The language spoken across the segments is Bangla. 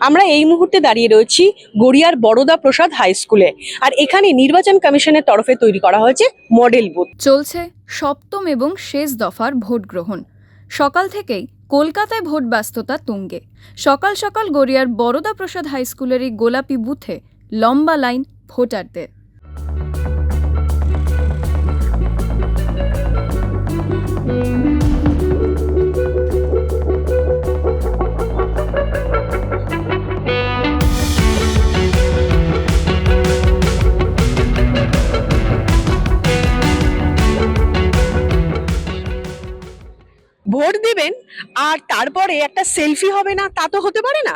আমরা এই মুহূর্তে দাঁড়িয়ে রয়েছি গড়িয়ার বড়দা প্রসাদ হাই স্কুলে। আর এখানে নির্বাচন কমিশনের তরফে তৈরি করা হয়েছে মডেল বুথ। চলছে সপ্তম এবং শেষ দফার ভোট গ্রহণ। সকাল থেকেই কলকাতায় ভোট ব্যস্ততা তুঙ্গে। সকাল সকাল গড়িয়ার বড়দা প্রসাদ হাই স্কুলের এই গোলাপি বুথে লম্বা লাইন ভোটারদের। ভোট দেবেন, আর তারপরে একটা সেলফি হবে না, তা তো হতে পারে না।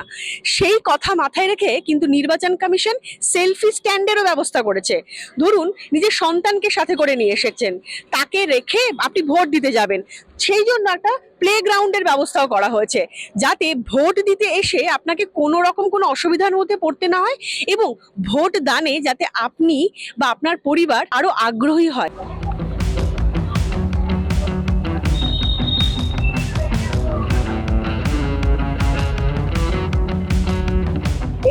সেই কথা মাথায় রেখে কিন্তু নির্বাচন কমিশন সেলফি স্ট্যান্ডেরও ব্যবস্থা করেছে। ধরুন, নিজের সন্তানকে সাথে করে নিয়ে এসেছেন। তাকে রেখে আপনি ভোট দিতে যাবেন। সেই জন্য একটা প্লে গ্রাউন্ডের ব্যবস্থাও করা হয়েছে। যাতে ভোট দিতে এসে আপনাকে কোনো রকম কোনো অসুবিধার মধ্যে পড়তে না হয় এবং ভোট দানে যাতে আপনি বা আপনার পরিবার আরও আগ্রহী হয়।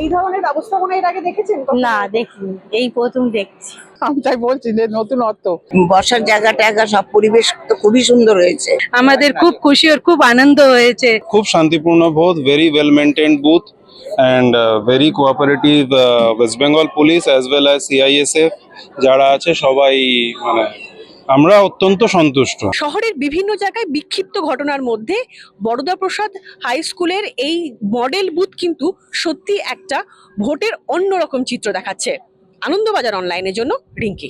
এই ধরনের ব্যবস্থাপনা এর আগে দেখেছেন না দেখিনি। এই প্রথম দেখছি। আমি তাই বলছি যে বসার জায়গা টায়গা সব পরিবেশ তো খুবই সুন্দর হয়েছে। আমাদের খুব খুশি ওর খুব আনন্দ হয়েছে। খুব শান্তিপূর্ণ vote very well maintained booth and very cooperative West Bengal police as well as CISF যারা আছে সবাই মানে আমরা অত্যন্ত সন্তুষ্ট। শহরের বিভিন্ন জায়গায় বিক্ষিপ্ত ঘটনার মধ্যে বড়দা প্রসাদ হাই স্কুলের এই মডেল বুথ কিন্তু সত্যি একটা ভোটের অন্যরকম চিত্র দেখাচ্ছে। আনন্দবাজার অনলাইনের জন্য রিঙ্কি।